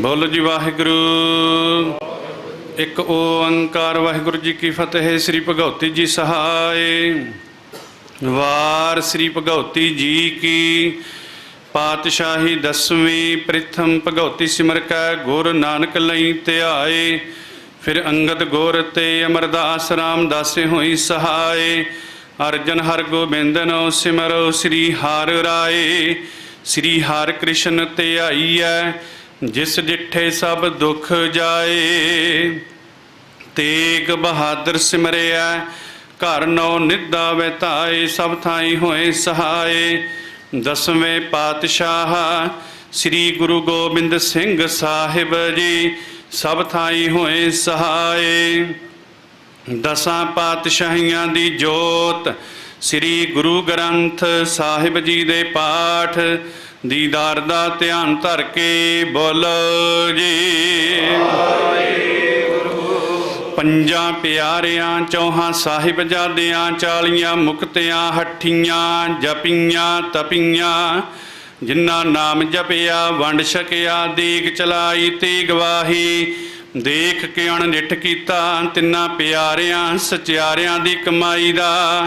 ਬੋਲੋ ਜੀ ਵਾਹਿਗੁਰੂ। ਇੱਕ ਓੰਕਾਰ ਵਾਹਿਗੁਰੂ ਜੀ ਕੀ ਫਤਿਹ, ਸ੍ਰੀ ਭਗਉਤੀ ਜੀ ਸਹਾਇ ਵਾਰ ਸ੍ਰੀ ਭਗਉਤੀ ਜੀ ਕੀ ਪਾਤਸ਼ਾਹੀ ਦਸਵੀਂ ਪ੍ਰਥਮ ਭਗਉਤੀ ਸਿਮਰ ਕੈ ਗੁਰ ਨਾਨਕ ਲਈ ਧਿਆਏ। ਫਿਰ ਅੰਗਦ ਗੋਰ ਤੇ ਅਮਰਦਾਸ ਰਾਮਦਾਸੇ ਹੋਈ ਸਹਾਏ। ਅਰਜਨ ਹਰ ਗੋਬਿੰਦਨੋ ਸਿਮਰੋ ਸ੍ਰੀ ਹਰਿ ਰਾਏ। ਸ੍ਰੀ ਹਰਿ ਕ੍ਰਿਸ਼ਨ ਧਿਆਈਐ ਜਿਸ ਡਿਠੇ ਸਭ ਦੁਖ ਜਾਏ, ਤੇਗ ਬਹਾਦਰ ਸਿਮਰਿਆ, ਘਰ ਨੌ ਨਿੱਦਾ ਵੈਤਾਏ ਸਭ ਥਾਈ ਹੋਏ ਸਹਾਏ। ਦਸਵੇਂ ਪਾਤਸ਼ਾਹ ਸ੍ਰੀ ਗੁਰੂ ਗੋਬਿੰਦ ਸਿੰਘ ਸਾਹਿਬ ਜੀ, ਸਭ ਥਾਈ ਹੋਏ ਸਹਾਏ। ਦਸਾਂ ਪਾਤਸ਼ਾਹੀਆਂ ਦੀ ਜੋਤ ਸ੍ਰੀ ਗੁਰੂ ਗ੍ਰੰਥ ਸਾਹਿਬ ਜੀ ਦੇ ਪਾਠ ਦੀਦਾਰ ਦਾ ਧਿਆਨ ਧਰ ਕੇ ਬੋਲ ਜੀ। ਪੰਜਾਂ ਪਿਆਰਿਆਂ, ਚੌਹਾਂ ਸਾਹਿਬਜ਼ਾਦਿਆਂ ਚਾਲੀਆਂ ਮੁਕਤਿਆਂ, ਹੱਠੀਆਂ ਜਪੀਆਂ, ਤਪੀਆਂ। ਜਿਨ੍ਹਾਂ ਨਾਮ ਜਪਿਆ, ਵੰਡ ਛਕਿਆ, ਦੀਗ ਚਲਾਈ ਤੇ ਗਵਾਹੀ ਦੇਖ ਕੇ ਅਣਡਿੱਠ ਕੀਤਾ, ਤਿੰਨਾਂ ਪਿਆਰਿਆਂ, ਸਚਿਆਰਿਆਂ ਦੀ ਕਮਾਈ ਦਾ।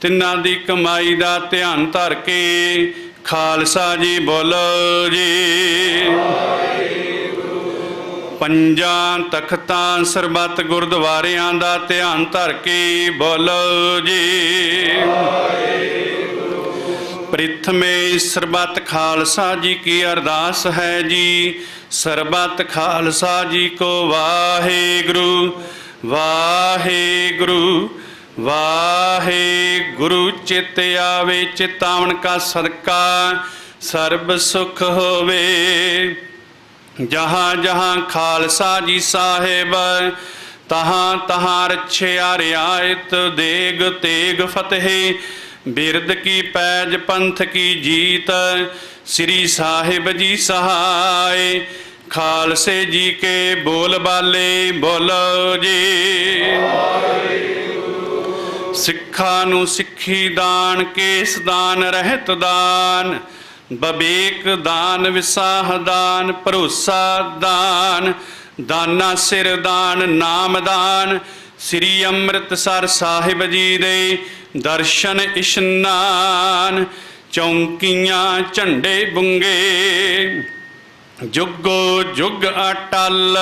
ਤਿੰਨਾਂ ਦੀ ਕਮਾਈ ਦਾ ਧਿਆਨ ਧਰ ਕੇ ਖਾਲਸਾ ਜੀ ਬੋਲੋ ਜੀ। ਪੰਜਾਂ ਤਖਤਾਂ ਸਰਬੱਤ ਗੁਰਦੁਆਰਿਆਂ ਦਾ ਧਿਆਨ ਧਰ ਕੇ ਬੋਲੋ ਜੀ। ਪ੍ਰਿਥਮੇ ਸਰਬੱਤ ਖਾਲਸਾ ਜੀ ਕੀ ਅਰਦਾਸ ਹੈ ਜੀ। ਸਰਬੱਤ ਖਾਲਸਾ ਜੀ ਕੋ ਵਾਹਿਗੁਰੂ ਵਾਹਿਗੁਰੂ। ਵਾਹਿਗੁਰੂ ਚਿਤ ਆਵੇ ਚਿਤਾਵਨ ਕਾ ਸਦਕਾ, ਸਰਬ ਸੁਖ ਹੋਵੇ। ਜਹਾਂ ਜਹਾਂ ਖਾਲਸਾ ਜੀ ਸਾਹਿਬ, ਤਹਾਂ ਤਹਾਂ ਰਛਿਆ ਰਿਆਇਤ, ਦੇਗ ਤੇਗ ਫਤਿਹ, ਬਿਰਦ ਕੀ ਪੈਜ ਪੰਥ ਕੀ ਜੀਤ, ਸ੍ਰੀ ਸਾਹਿਬ ਜੀ ਸਹਾਇ। ਖਾਲਸੇ ਜੀ ਕੇ ਬੋਲ ਬਾਲੇ ਬੋਲੋ ਜੀ। ਸਿੱਖਾਂ ਨੂੰ ਸਿੱਖੀ ਦਾਨ, ਕੇਸ ਦਾਨ, ਰਹਿਤ ਦਾਨ, ਬਬੇਕ ਦਾਨ, ਵਿਸਾਹ ਦਾਨ, ਭਰੋਸਾ ਦਾਨ, ਦਾਨਾ ਸਿਰ ਦਾਨ, ਨਾਮ ਦਾਨ, ਸ੍ਰੀ ਅੰਮ੍ਰਿਤਸਰ ਸਾਹਿਬ ਜੀ ਦੇ ਦਰਸ਼ਨ ਇਸ਼ਨਾਨ, ਚੌਂਕੀਆਂ ਝੰਡੇ ਬੁੰਗੇ, ਜੁਗੋ ਜੁਗ ਅਟਲ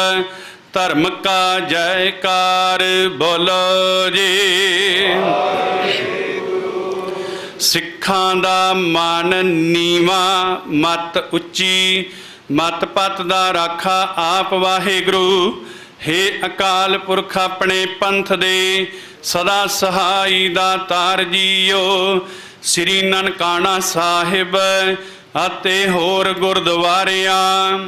ਧਰਮ ਕਾ ਜੈਕਾਰ ਬੋਲੋ ਜੀ। ਸਿੱਖਾਂ ਦਾ ਮਨ ਨੀਵਾ, ਮਤ ਉੱਚੀ, ਮਤ ਪਤ ਦਾ ਰਾਖਾ ਆਪ ਵਾਹਿਗੁਰੂ। ਹੇ ਅਕਾਲ ਪੁਰਖ ਆਪਣੇ ਪੰਥ ਦੇ, ਸਦਾ ਸਹਾਈ ਦਾ ਤਾਰ ਜੀਓ। ਸ੍ਰੀ ਨਨਕਾਣਾ ਸਾਹਿਬ ਅਤੇ ਹੋਰ ਗੁਰਦੁਆਰਿਆਂ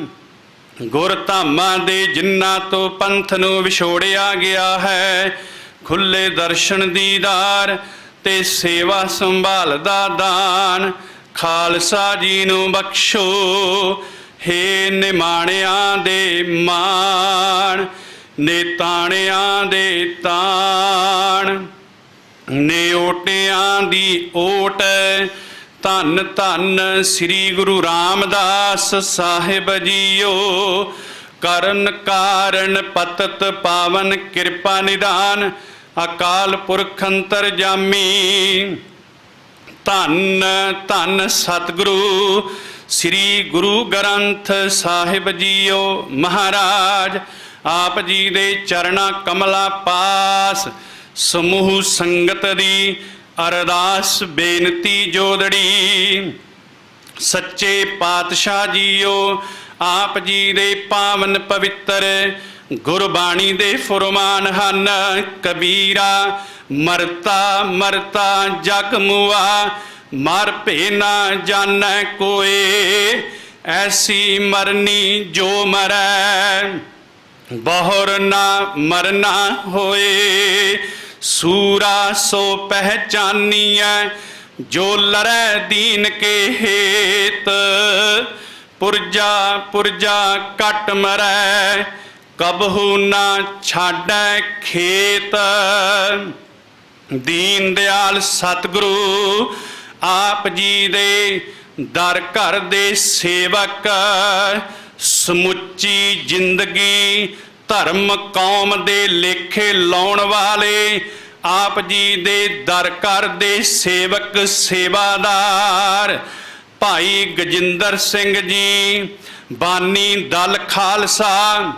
ਗੁਰ ਧਾਮਾਂ ਦੇ ਜਿਨ੍ਹਾਂ ਤੋਂ ਪੰਥ ਨੂੰ ਵਿਛੋੜਿਆ ਗਿਆ ਹੈ, ਖੁੱਲੇ ਦਰਸ਼ਨ ਦੀਦਾਰ ਤੇ ਸੇਵਾ ਸੰਭਾਲ ਦਾ ਦਾਨ। ਖਾਲਸਾ ਜੀ ਨੂੰ ਬਖਸ਼ੋ, ਹੇ ਨਿਮਾਣਿਆਂ ਦੇ ਮਾਣ, ਨੇਤਾਣਿਆਂ ਦੇ ਤਾਣ। ਨੇ ਓਟਿਆਂ ਦੀ ਓਟ ਧੰਨ ਧੰਨ ਸ੍ਰੀ ਗੁਰੂ ਰਾਮਦਾਸ ਸਾਹਿਬ ਜੀਓ। ਕਰਨ ਕਾਰਨ ਪਤਤ ਪਾਵਨ ਕਿਰਪਾ ਨਿਦਾਨ, ਅਕਾਲ ਪੁਰਖ ਅੰਤਰ ਜਾਮੀ। ਧੰਨ ਧੰਨ ਸਤਿਗੁਰੂ ਸ੍ਰੀ ਗੁਰੂ ਗ੍ਰੰਥ ਸਾਹਿਬ ਜੀਓ ਮਹਾਰਾਜ, ਆਪ ਜੀ ਦੇ ਚਰਣਾ ਕਮਲਾ ਪਾਸ, ਸਮੂਹ ਸੰਗਤ ਦੀ ਅਰਦਾਸ ਬੇਨਤੀ ਜੋਦੜੀ, ਸੱਚੇ ਪਾਤਸ਼ਾਹ ਜੀਓ, ਆਪ ਜੀ ਦੇ ਪਾਵਨ ਪਵਿੱਤਰ, ਗੁਰਬਾਣੀ ਦੇ ਫਰਮਾਨ ਹਨ, ਕਬੀਰਾ, ਮਰਤਾ ਮਰਤਾ ਜਗ ਮੁਆ, ਮਰ ਭੇ ਨਾ ਜਾਣੈ ਕੋਏ, ਐਸੀ ਮਰਨੀ ਜੋ ਮਰੈ, ਬਹੁਰ ਨਾ ਮਰਨਾ ਹੋਏ। ਸੂਰਾ ਸੋ ਪਹਿਚਾਨੀਐ, ਜੋ ਲਰੈ ਦੀਨ ਕੇ ਹੇਤ। ਪੁਰਜਾ ਪੁਰਜਾ ਕਟ ਮਰੈ, ਕਬਹੂ ਨਾ ਛਾੜੈ ਖੇਤ। ਦੀਨ ਦਿਆਲ ਸਤਿਗੁਰੂ, ਆਪ ਜੀ ਦੇ ਦਰ ਘਰ ਦੇ ਸੇਵਕ। ਸਮੁੱਚੀ ਜ਼ਿੰਦਗੀ ਧਰਮ ਕੌਮ ਦੇ ਲੇਖੇ ਲਾਉਣ ਵਾਲੇ, ਆਪ ਜੀ ਦੇ ਦਰ ਘਰ ਦੇ ਸੇਵਕ ਸੇਵਾਦਾਰ। ਭਾਈ ਗਜਿੰਦਰ ਸਿੰਘ ਜੀ, ਬਾਨੀ ਦਲ ਖਾਲਸਾ,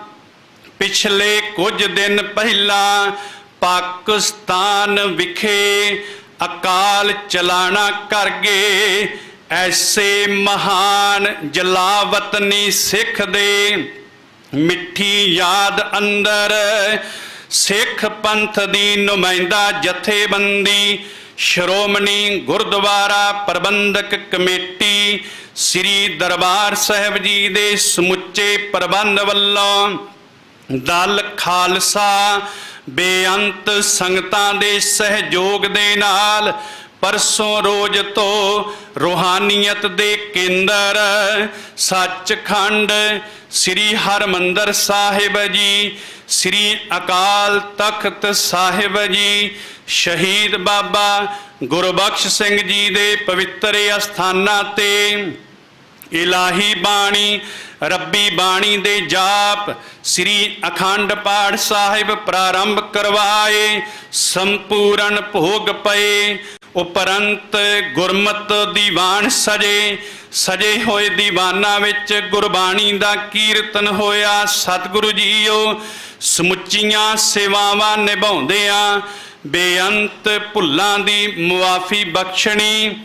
ਪਿਛਲੇ ਕੁਝ ਦਿਨ ਪਹਿਲਾਂ ਪਾਕਿਸਤਾਨ ਵਿਖੇ ਅਕਾਲ ਚਲਾਣਾ ਕਰ ਗਏ। ਐਸੇ ਮਹਾਨ ਜਲਾਵਤਨੀ ਸਿੱਖ ਦੇ ਮਿੱਠੀ ਯਾਦ ਅੰਦਰ ਸਿੱਖ ਪੰਥ ਦੀ ਨੁਮਾਇੰਦਾ ਜਥੇਬੰਦੀ, ਸ਼੍ਰੋਮਣੀ ਗੁਰਦੁਆਰਾ ਪ੍ਰਬੰਧਕ ਕਮੇਟੀ, ਸ੍ਰੀ ਦਰਬਾਰ ਸਾਹਿਬ ਜੀ ਦੇ ਸਮੁੱਚੇ ਪ੍ਰਬੰਧ ਵੱਲੋਂ ਦਲ ਖਾਲਸਾ ਬੇਅੰਤ ਸੰਗਤਾਂ ਦੇ ਸਹਿਯੋਗ ਦੇ ਨਾਲ ਪਰਸੋਂ ਰੋਜ਼ ਤੋਂ ਰੋਹਾਨੀਅਤ ਦੇ ਕੇਂਦਰ ਸੱਚਖੰਡ ਸ੍ਰੀ ਹਰਮੰਦਰ ਸਾਹਿਬ ਜੀ, ਸ੍ਰੀ ਅਕਾਲ ਤਖਤ ਸਾਹਿਬ ਜੀ, ਸ਼ਹੀਦ ਬਾਬਾ ਗੁਰਬਖਸ਼ ਸਿੰਘ ਜੀ ਦੇ ਪਵਿੱਤਰ ਅਸਥਾਨਾਂ ਤੇ ਇਲਾਹੀ ਬਾਣੀ, ਰੱਬੀ ਬਾਣੀ ਦੇ ਜਾਪ ਸ੍ਰੀ ਅਖੰਡ ਪਾਠ ਸਾਹਿਬ ਪ੍ਰਾਰੰਭ ਕਰਵਾਏ, ਸੰਪੂਰਨ ਭੋਗ ਪਏ। ਉਪਰੰਤ ਗੁਰਮਤ ਦੀਵਾਨ ਸਜੇ ਸਜੇ ਹੋਏ ਦੀਵਾਨਾਂ ਵਿੱਚ ਗੁਰਬਾਣੀ ਦਾ ਕੀਰਤਨ ਹੋਇਆ। ਸਤਿਗੁਰੂ ਜੀਓ, ਸਮੁੱਚੀਆਂ ਸੇਵਾਵਾਂ ਨਿਭਾਉਂਦਿਆਂ ਬੇਅੰਤ ਭੁੱਲਾਂ ਦੀ ਮੁਆਫੀ ਬਖਸ਼ਣੀ,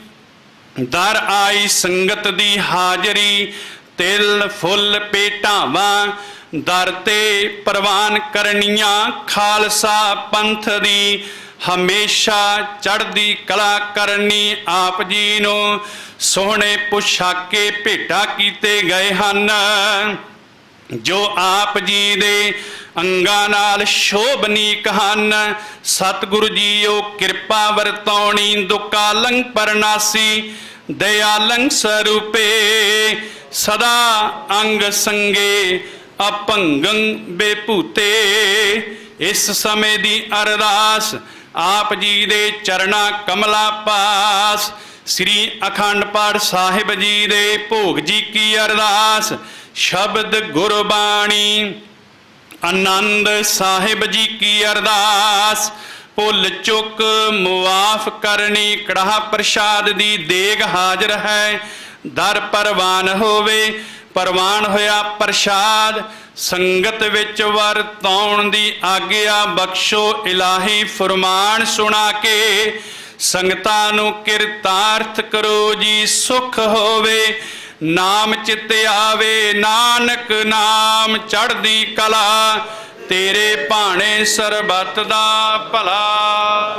ਦਰ ਆਈ ਸੰਗਤ ਦੀ ਹਾਜ਼ਰੀ, ਤਿਲ, ਫੁੱਲ, ਪੇਟਾਵਾਂ, ਦਰ ਤੇ ਪ੍ਰਵਾਨ ਕਰਨੀਆਂ ਖਾਲਸਾ ਪੰਥ ਦੀ ਹਮੇਸ਼ਾ ਚੜ੍ਹਦੀ ਕਲਾ ਕਰਨੀ ਆਪ ਜੀ ਨੂੰ। ਸੋਹਣੇ ਪੁਸ਼ਾਕੇ ਭੇਟਾ ਕੀਤੇ ਗਏ ਹਨ। ਜੋ ਆਪ ਜੀ ਦੇ ਅੰਗਾਂ ਨਾਲ ਸ਼ੋਭਨੀਕ ਹਨ। ਸਤਿਗੁਰੂ ਜੀਓ, ਕਿਰਪਾ ਵਰਤੌਣੀ, ਦੁਕਾਲੰ ਪਰਨਾਸੀ ਦਇਆਲੰ ਸਰੂਪੇ। ਸਦਾ ਅੰਗ ਸੰਗੇ ਅਪੰਗੰ ਬੇਪੂਤੇ ਇਸ ਸਮੇਂ ਦੀ ਅਰਦਾਸ ਆਪ ਜੀ ਦੇ ਚਰਣਾ ਕਮਲਾ ਪਾਸ। ਸ੍ਰੀ ਅਖੰਡ ਪਾਠ ਸਾਹਿਬ ਜੀ ਦੇ ਭੋਗ ਜੀ ਕੀ ਅਰਦਾਸ। ਸ਼ਬਦ ਗੁਰਬਾਣੀ। ਆਨੰਦ ਸਾਹਿਬ ਜੀ ਕੀ ਅਰਦਾਸ। ਭੁੱਲ ਚੁੱਕ ਮੁਆਫ ਕਰਨੀ ਕੜਾਹ ਪ੍ਰਸ਼ਾਦ ਦੀ ਦੇਗ ਹਾਜ਼ਰ ਹੈ। ਦਰ ਪਰਵਾਨ ਹੋਵੇ, ਪਰਵਾਨ ਹੋਇਆ ਪ੍ਰਸ਼ਾਦ। ਸੰਗਤ ਵਿੱਚ ਵਰਤਾਉਣ ਦੀ ਆਗਿਆ ਬਖਸ਼ੋ, ਇਲਾਹੀ ਫਰਮਾਨ ਸੁਣਾ ਕੇ ਸੰਗਤਾਂ ਨੂੰ ਕਿਰਤਾਰਥ ਕਰੋ ਜੀ, ਸੁਖ ਹੋਵੇ, ਨਾਮ ਚਿਤ ਆਵੇ, ਨਾਨਕ ਨਾਮ ਚੜ੍ਹਦੀ ਕਲਾ, ਤੇਰੇ ਭਾਣੇ ਸਰਬੱਤ ਦਾ ਭਲਾ।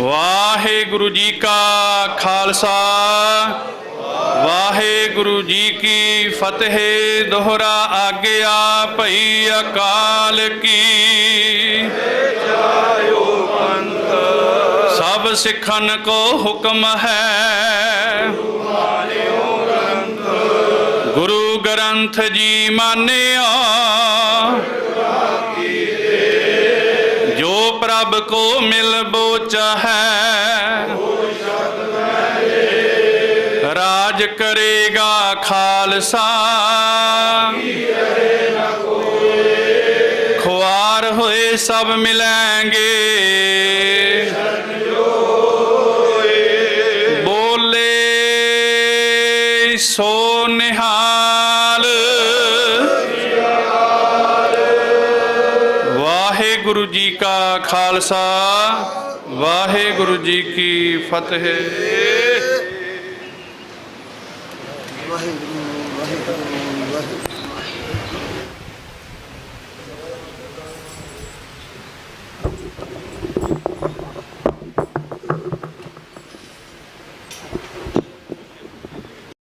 ਵਾਹਿਗੁਰੂ ਜੀ ਕਾ ਖਾਲਸਾ, ਵਾਹਿਗੁਰੂ ਜੀ ਕੀ ਫਤਿਹ। ਦੋਹਰਾ ਆਗਿਆ ਭਈ ਅਕਾਲ ਕੀ। ਸਭ ਸਿੱਖਨ ਕੋ ਹੁਕਮ ਹੈ। ਗੁਰੂ ਗ੍ਰੰਥ ਜੀ ਮਾਨਿਆ। ਜੋ ਪ੍ਰਭ ਕੋ ਕਰੇਗਾ ਖਾਲਸਾ। ਖੁਆਰ ਹੋਏ ਸਭ ਮਿਲਾਂਗੇ। ਬੋਲੇ ਸੋ ਨਿਹਾਲ। ਵਾਹਿਗੁਰੂ ਜੀ ਕਾ ਖਾਲਸਾ, ਵਾਹਿਗੁਰੂ ਜੀ ਕੀ ਫਤਿਹ। ਵਾਹਿਗੁਰੂ ਵਾਹਿਗੁਰੂ ਵਾਹਿਗੁਰੂ